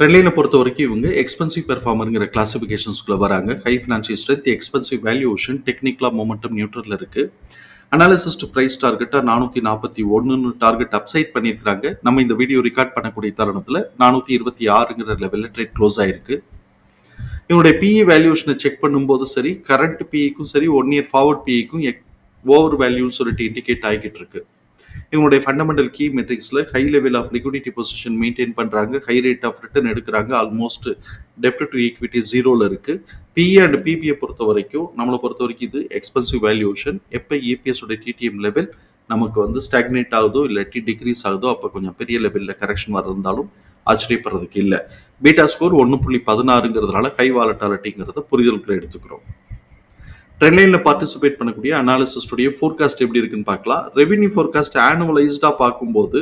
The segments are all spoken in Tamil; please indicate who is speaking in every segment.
Speaker 1: ட்ரெண்ட்லைனை பொறுத்த வரைக்கும் இவங்க எக்ஸ்பென்சிவ் பெர்ஃபார்மருங்கிற கிளாசிஃபிகேஷன்ஸ்குள்ளே வராங்க. High financial strength expensive valuation டெக்னிக்கலாக மொமெண்டம் நியூட்ரலில் இருக்குது அனாலிசிஸ்ட் ப்ரைஸ் டார்கெட்டாக நானூற்றி நாற்பத்தி ஒன்றுன்னு டார்கெட் அப்சைட் பண்ணியிருக்காங்க நம்ம இந்த வீடியோ ரெக்கார்ட் பண்ணக்கூடிய தருணத்தில் நானூற்றி இருபத்தி ஆறுங்கிற லெவலில் ட்ரேட் க்ளோஸ் ஆயிருக்கு. இவனுடைய பிஇ வேல்யூஷனை செக் பண்ணும்போது சரி கரண்ட் பிஇக்கும் சரி ஒன் இயர் ஃபார்வர்ட் பிஇக்கும் ஓவர் வேல்யூன்னு சொல்லிட்டு இண்டிகேட் ஆகிட்டு இருக்கு. இவங்களுடைய fundamental key மெட்ரிக்ஸில் high level of liquidity position maintain பண்ணுறாங்க ஹை ரேட் ஆஃப் ரிட்டர்ன் எடுக்கிறாங்க. ஆல்மோஸ்ட் டெப்ட் டு ஈக்விட்டி ஜீரோவில் இருக்குது பிஏ அண்ட் பிபிஐ பொறுத்த வரைக்கும் நம்மளை பொறுத்த வரைக்கும் இது எக்ஸ்பென்சிவ் வேல்யூஷன் எப்போ இபிஎஸ் உடைய டிடிஎம் லெவல் நமக்கு வந்து ஸ்டாக்னேட் ஆகுதோ இல்லாட்டி டிக்ரீஸ் ஆகுதோ அப்போ கொஞ்சம் பெரிய லெவலில் கரெக்ஷன் வரந்தாலும் ஆச்சரியப்படுறதுக்கு இல்லை. பீட்டா ஸ்கோர் ஒன்று புள்ளி பதினாறுங்கிறதுனால ஹை வாலட்டாலிட்டிங்கிறத புரிதலுக்குள்ள எடுத்துக்கிறோம். ட்ரெண்ட்லைனில் பார்ட்டிசிபேட் பண்ணக்கூடிய அனாலிசிஸ்டுடைய ஃபோர்காஸ்ட் எப்படி இருக்குன்னு பார்க்கலாம். ரெவென்யூ ஃபோர்காஸ்ட் ஆனுவலைஸ்டாக பார்க்கும்போது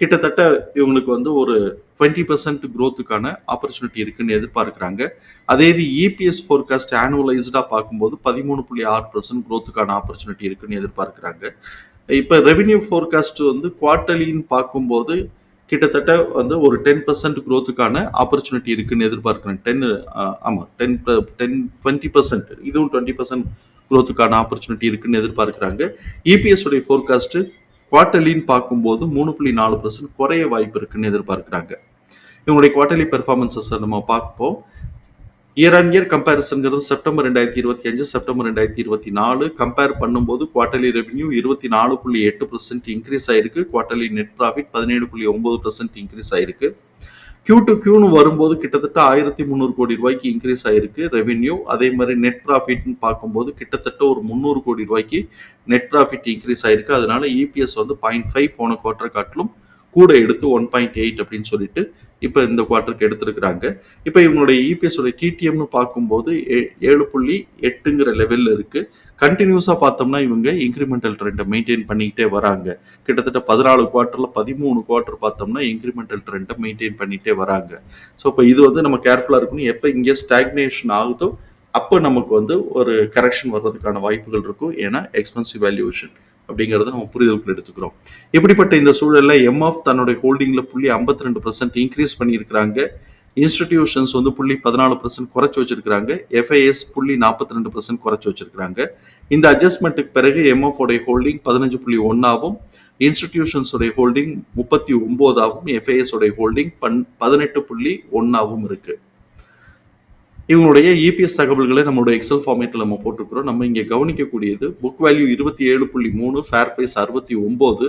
Speaker 1: கிட்டத்தட்ட இவங்களுக்கு வந்து ஒரு டுவெண்ட்டி பர்சன்ட் க்ரோத்துக்கான ஆப்பர்ச்சுனிட்டி இருக்குன்னு எதிர்பார்க்குறாங்க. அதே இது இபிஎஸ் ஃபோர்காஸ்ட் ஆனுவலைஸ்டாக பார்க்கும்போது பதிமூணு புள்ளி ஆறு பர்சன்ட் க்ரோத்துக்கான ஆப்பர்ச்சுனிட்டி இருக்குன்னு எதிர்பார்க்குறாங்க. இப்போ ரெவென்யூ ஃபோர்காஸ்ட் வந்து குவார்டர்லின்னு பார்க்கும்போது கிட்டத்தட்ட வந்து ஒரு டென் பர்சன்ட் க்ரோத்துக்கான ஆப்பர்ச்சுனிட்டி இருக்குன்னு எதிர்பார்க்குறேன். டென் ஆமாம் டென் டென் டுவெண்ட்டி பர்சன்ட் இதுவும் டுவெண்ட்டி பர்சன்ட் க்ரோத்துக்கான ஆப்பர்ச்சுனிட்டி இருக்குன்னு எதிர்பார்க்குறாங்க. இபிஎஸ் உடைய ஃபோர்காஸ்ட் குவார்டர்லின்னு பார்க்கும்போது மூணு புள்ளி நாலு பர்சன்ட் குறைய வாய்ப்பு இருக்குன்னு எதிர்பார்க்குறாங்க. இவங்களுடைய குவார்டர்லி பெர்ஃபார்மன்சஸ் நம்ம பார்ப்போம். இயர் அண்ட் இயர் கம்பேரிசன்கிறது செப்டம்பர் ரெண்டாயிரத்தி இருபத்தி அஞ்சு செப்டம்பர் ரெண்டாயிரத்தி இருபத்தி நாலு. கம்பேர் பண்ணும்போது குவார்டர்லி ரெவன்யூ இருபத்தி நாலு புள்ளி எட்டு பர்சன்ட் இன்க்ரீஸ் ஆயிருக்கு. குவார்டர்லி நெட் ப்ராஃபிட் பதினேழு புள்ளி ஒன்பது பர்சன்ட் இன்க்ரீஸ் ஆயிருக்கு. கியூ டு கியூன்னு வரும்போது கிட்டத்தட்ட ஆயிரத்தி முந்நூறு கோடி ரூபாய்க்கு இன்க்ரீஸ் ஆயிருக்கு ரெவென்யூ அதே மாதிரி நெட் ப்ராஃபிட்னு பார்க்கும்போது கிட்டத்தட்ட ஒரு முந்நூறு கோடி ரூபாய்க்கு நெட் ப்ராஃபிட் இன்க்ரீஸ் ஆயிருக்கு. அதனால இபிஎஸ் வந்து பாயிண்ட் ஃபைவ் போன குவார்டர் காட்டிலும் கூட எடுத்து ஒன் பாயிண்ட் எயிட் அப்படின்னு சொல்லிட்டு இப்போ இந்த குவார்ட்டருக்கு எடுத்திருக்கிறாங்க. இப்போ இவங்களுடைய இபிஎஸ் உடைய டிடிஎம்னு பார்க்கும்போது ஏழு புள்ளி எட்டுங்கிற லெவலில் இருக்குது கண்டினியூஸாக பார்த்தோம்னா இவங்க இன்க்ரிமெண்டல் ட்ரெண்டை மெயின்டைன் பண்ணிக்கிட்டே வராங்க. கிட்டத்தட்ட பதினாலு குவார்ட்டரில் பதிமூணு குவார்ட்டர் பார்த்தோம்னா இன்க்ரிமெண்டல் ட்ரெண்டை மெயின்டைன் பண்ணிகிட்டே வராங்க. ஸோ இப்போ இது வந்து நம்ம கேர்ஃபுல்லாக இருக்கணும். எப்போ இங்கே ஸ்டாக்னேஷன் ஆகுதோ அப்போ நமக்கு வந்து ஒரு கரெக்ஷன் வர்றதுக்கான வாய்ப்புகள் இருக்கும். ஏன்னா எக்ஸ்பென்சிவ் வேல்யூஷன் அப்படிங்கிறத நம்ம புரிதலுக்கு எடுத்துக்கிறோம். இப்படிப்பட்ட இந்த சூழலில் எம்எஃப் தன்னுடைய ஹோல்டிங்கில் புள்ளி ஐம்பத்தி ரெண்டு பர்சன்ட் இன்க்ரீஸ் பண்ணியிருக்கிறாங்க. இன்ஸ்டிடியூஷன்ஸ் வந்து புள்ளி பதினாலு பர்சன்ட் குறைச்சி வச்சிருக்கிறாங்க. எஃப்ஐஎஸ் புள்ளி நாற்பத்தி ரெண்டு பர்சன்ட் குறைச்சி வச்சிருக்கிறாங்க. இந்த அட்ஜஸ்ட்மெண்ட்டுக்கு பிறகு எம்எஃப் உடைய ஹோல்டிங் பதினஞ்சு புள்ளி ஒன்னாவும் இன்ஸ்டிடியூஷன்ஸ் உடைய ஹோல்டிங் முப்பத்தி ஒன்பதாகவும் எஃப்ஐஎஸ் உடைய ஹோல்டிங் பன் பதினெட்டு புள்ளி ஒன்னாவும் இருக்குது இவங்களுடைய இபிஎஸ் தகவல்களை நம்மளுடைய எக்ஸல் ஃபார்மேட்டில் நம்ம போட்டுக்கிறோம் நம்ம இங்கே கவனிக்கக்கூடியது புக் வேல்யூ இருபத்தி ஏழு புள்ளி மூணு ஃபேர் ப்ரைஸ் அறுபத்தி ஒம்பது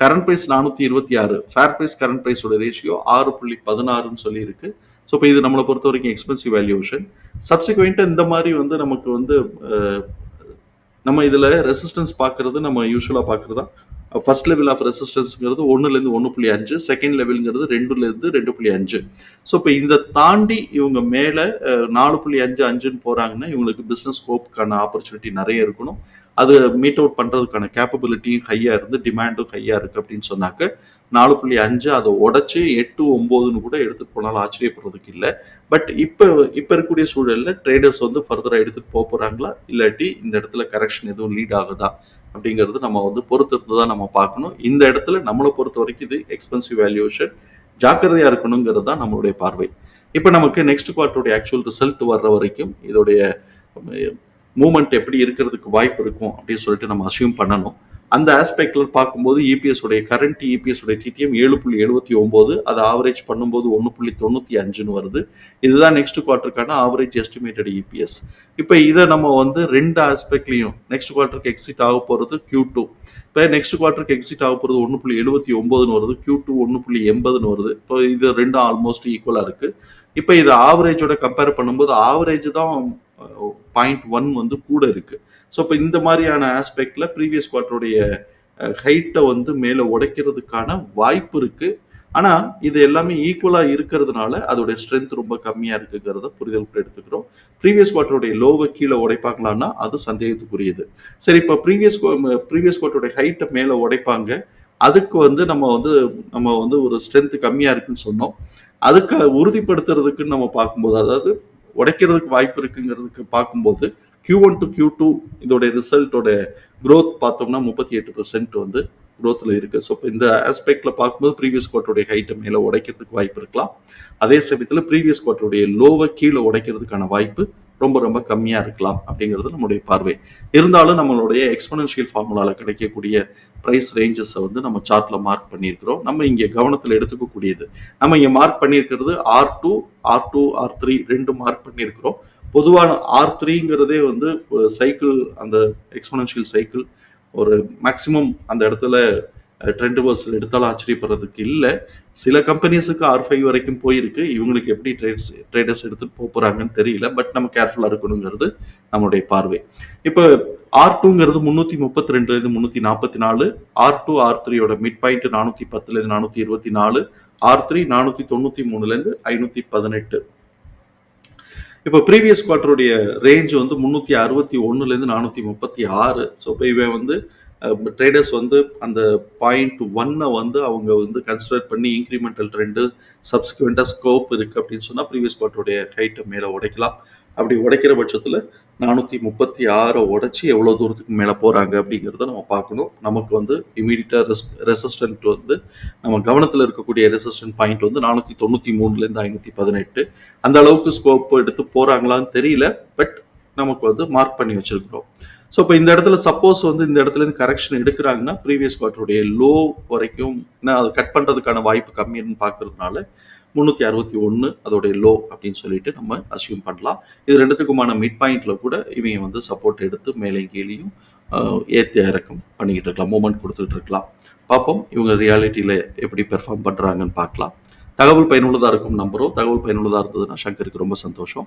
Speaker 1: கரண்ட் ப்ரைஸ் நானூற்றி இருபத்தி ஆறு ஃபேர் ப்ரைஸ் கரண்ட் ப்ரைஸோட ரேஷியோ ஆறு புள்ளி பதினாறுன்னு சொல்லியிருக்கு. ஸோ இப்போ இது நம்மளை பொறுத்த வரைக்கும் எக்ஸ்பென்சிவ் வேல்யூஷன் சப்சிக்வெண்ட்டாக இந்த மாதிரி வந்து நமக்கு வந்து நம்ம இதில் ரெசிஸ்டன்ஸ் பார்க்குறது நம்ம யூஸ்வலாக பார்க்குறது தான். ஃபர்ஸ்ட் லெவல் ஆஃப் ரெசிஸ்டன்ஸுங்கிறது ஒன்றுலேருந்து ஒன்று புள்ளி அஞ்சு செகண்ட் லெவலுங்கிறது ரெண்டுலேருந்து ரெண்டு புள்ளி அஞ்சு. ஸோ இப்போ இந்த தாண்டி இவங்க மேலே நாலு புள்ளி அஞ்சு அஞ்சுன்னு போகிறாங்கன்னா இவங்களுக்கு பிஸ்னஸ் ஸ்கோப்புக்கான ஆப்பர்ச்சுனிட்டி நிறைய இருக்கணும். அது மீட் அவுட் பண்ணுறதுக்கான கேப்பபிலிட்டியும் ஹையாக இருந்து டிமாண்டும் ஹையாக இருக்குது அப்படின்னு சொன்னாக்க நாலு புள்ளி அஞ்சு அதை உடச்சி எட்டு ஒம்போதுன்னு கூட எடுத்துகிட்டு போனாலும் ஆச்சரியப்படுறதுக்கு இல்லை. பட் இப்போ இப்போ இருக்கக்கூடிய சூழலில் ட்ரேடர்ஸ் வந்து ஃபர்தராக எடுத்துகிட்டு போக போகிறாங்களா இல்லாட்டி இந்த இடத்துல கரெக்ஷன் எதுவும் லீட் ஆகுதா? அப்படிங்கிறது நம்ம வந்து பொறுத்து தான் நம்ம பார்க்கணும். இந்த இடத்துல நம்மளை பொறுத்த வரைக்கும் இது எக்ஸ்பென்சிவ் வேல்யூஷன் ஜாக்கிரதையாக இருக்கணுங்கிறது தான் நம்மளுடைய பார்வை. இப்போ நமக்கு நெக்ஸ்ட் குவார்ட்டருடைய ஆக்சுவல் ரிசல்ட் வர்ற வரைக்கும் இதோடைய மூமெண்ட் எப்படி இருக்கிறதுக்கு வாய்ப்பு இருக்கும் அப்படின்னு சொல்லிட்டு நம்ம அசியூம் பண்ணணும். அந்த ஆஸ்பெக்ட்ல பார்க்கும்போது இபிஎஸ் உடைய கரண்ட் இபிஎஸ் உடைய டிடிஎம் ஏழு புள்ளி எழுபத்தி ஒன்பது அதை ஆவரேஜ் பண்ணும்போது ஒன்று புள்ளி தொண்ணூற்றி அஞ்சுன்னு வருது. இதுதான் நெக்ஸ்ட் குவார்ட்டருக்கான ஆவரேஜ் எஸ்டிமேட்டட் இபிஎஸ் இப்போ இதை நம்ம வந்து ரெண்டு ஆஸ்பெக்ட்லையும் நெக்ஸ்ட் குவார்ட்டருக்கு எக்ஸிட் ஆக போகிறது கியூ டூ இப்போ நெக்ஸ்ட் குவார்ட்டருக்கு எக்ஸிட் ஆக போகிறது ஒன்று புள்ளி எழுபத்தி ஒன்பதுன்னு வருது கியூ டூ ஒன்று புள்ளி எண்பதுன்னு வருது. இப்போ இது ரெண்டும் ஆல்மோஸ்ட் ஈக்குவலாக இருக்குது இப்போ இது ஆவரேஜோட கம்பேர் பண்ணும்போது ஆவரேஜ் தான் பாயிண்ட் ஒன் வந்து கூட இருக்குது ஸோ இப்போ இந்த மாதிரியான ஆஸ்பெக்ட்ல ப்ரீவியஸ் குவார்ட்டருடைய ஹைட்டை வந்து மேலே உடைக்கிறதுக்கான வாய்ப்பு இருக்குது ஆனால் இது எல்லாமே ஈக்குவலாக இருக்கிறதுனால அதோடைய ஸ்ட்ரென்த் ரொம்ப கம்மியாக இருக்குங்கிறத புரிதலுக்கு எடுத்துக்கிறோம். ப்ரீவியஸ் குவார்டருடைய லோவை கீழே உடைப்பாங்களான்னா அது சந்தேகத்துக்குரியது. சரி இப்போ ப்ரீவியஸ் ப்ரீவியஸ் குவார்டருடைய ஹைட்டை மேலே உடைப்பாங்க. அதுக்கு வந்து நம்ம வந்து நம்ம வந்து ஒரு ஸ்ட்ரென்த் கம்மியாக இருக்குன்னு சொன்னோம். அதுக்கு உறுதிப்படுத்துறதுக்குன்னு நம்ம பார்க்கும்போது அதாவது உடைக்கிறதுக்கு வாய்ப்பு இருக்குங்கிறதுக்கு பார்க்கும்போது Q one to Q two இதோடைய ரிசல்ட்டோட க்ரோத் பார்த்தோம்னா முப்பத்தி எட்டு வந்து க்ரோத்தில் இருக்குது ஸோ இப்போ இந்த ஆஸ்பெக்டில் பார்க்கும்போது ப்ரீவியஸ் குவார்ட்டருடைய ஹைட்டை மேலே உடைக்கிறதுக்கு வாய்ப்பு இருக்கலாம். அதே சமயத்தில் ப்ரீவியஸ் குவார்ட்டருடைய லோவை கீழே உடைக்கிறதுக்கான வாய்ப்பு ரொம்ப ரொம்ப கம்மியாக இருக்கலாம் அப்படிங்கிறது நம்மளுடைய பார்வை. இருந்தாலும் நம்மளுடைய எக்ஸ்பனன்ஷியல் ஃபார்முலாவில் கிடைக்கக்கூடிய ப்ரைஸ் ரேஞ்சஸை வந்து நம்ம சார்ட்டில் மார்க் பண்ணியிருக்கிறோம். நம்ம இங்கே கவனத்தில் எடுத்துக்கக்கூடியது. நம்ம இங்கே மார்க் பண்ணியிருக்கிறது R two R two R three ரெண்டு மார்க் பண்ணியிருக்கிறோம். பொதுவான ஆர் த்ரீங்கிறதே வந்து ஒரு சைக்கிள் அந்த எக்ஸ்பனன்ஷியல் சைக்கிள் ஒரு மேக்சிமம் அந்த இடத்துல ட்ரெண்ட் வர்ஸில் எடுத்தாலும் ஆச்சரியப்படுறதுக்கு இல்லை. சில கம்பெனிஸுக்கு ஆர் ஃபைவ் வரைக்கும் போயிருக்கு. இவங்களுக்கு எப்படி ட்ரேட்ஸ் ட்ரேடர்ஸ் எடுத்துட்டு போக தெரியல. பட் நம்ம கேர்ஃபுல்லாக இருக்கணுங்கிறது நம்மளுடைய பார்வை. இப்போ ஆர் டூங்கிறது முந்நூற்றி முப்பத்தி ரெண்டுலேருந்து முந்நூற்றி நாற்பத்தி நாலு. ஆர் டூ ஆர் த்ரீயோட மிட் பாயிண்ட் நானூற்றி பத்துலேருந்து நானூற்றி இருபத்தி நாலு. ஆர் த்ரீ நானூற்றி தொண்ணூற்றி மூணுலேருந்து ஐநூற்றி பதினெட்டு. இப்போ ப்ரீவியஸ் குவார்டருடைய ரேஞ்ச் வந்து முந்நூற்றி அறுபத்தி ஒன்றுலேருந்து நானூற்றி முப்பத்தி ஆறு. ஸோ இப்போ இவன் வந்து ட்ரேடர்ஸ் வந்து அந்த பாயிண்ட் ஒன்னை வந்து அவங்க வந்து கன்சிடர் பண்ணி இன்க்ரிமெண்டல் ட்ரெண்டு சப்சிக்வெண்ட்டாக ஸ்கோப் இருக்குது அப்படின்னு சொன்னால் ப்ரீவியஸ் குவார்டருடைய ஹைட்டை மேலே உடைக்கலாம். அப்படி உடைக்கிற பட்சத்தில் நானூற்றி முப்பத்தி ஆறை உடைச்சி எவ்வளோ தூரத்துக்கு மேலே போகிறாங்க அப்படிங்கிறத நம்ம பார்க்கணும். நமக்கு வந்து இமீடியட்டாக ரெஸ் ரெசிஸ்டன்ட் வந்து நம்ம கவனத்தில் இருக்கக்கூடிய ரெசிஸ்டன்ட் பாயிண்ட் வந்து நானூற்றி தொண்ணூற்றி மூணுலேருந்து ஐநூற்றி பதினெட்டு. அந்த அளவுக்கு ஸ்கோப் எடுத்து போகிறாங்களான்னு தெரியல பட் நமக்கு வந்து மார்க் பண்ணி வச்சுருக்கிறோம். ஸோ இப்போ இந்த இடத்துல சப்போஸ் வந்து இந்த இடத்துல இருந்து கரெக்ஷன் எடுக்கிறாங்கன்னா ப்ரீவியஸ் குவார்டருடைய லோ வரைக்கும் நான் அதை கட் பண்ணுறதுக்கான வாய்ப்பு கம்மின்னு பார்க்கறதுனால முந்நூற்றி அறுபத்தி ஒன்று அதோடைய லோ அப்படின்னு சொல்லிட்டு நம்ம அசியூம் பண்ணலாம். இது ரெண்டுத்துக்குமான மிட் பாயிண்ட்டில் கூட இவங்க வந்து சப்போர்ட் எடுத்து மேலே கீழேயும் ஏற்றி இறக்கம் பண்ணிக்கிட்டு இருக்கலாம் மூமெண்ட் கொடுத்துட்டு இருக்கலாம். பார்ப்போம் இவங்க ரியாலிட்டியில் எப்படி பெர்ஃபார்ம் பண்ணுறாங்கன்னு பார்க்கலாம். தகவல் பயனுள்ளதாக இருக்கும் நம்புகிறோம் தகவல் பயனுள்ளதாக இருந்ததுன்னா சங்கருக்கு ரொம்ப சந்தோஷம்.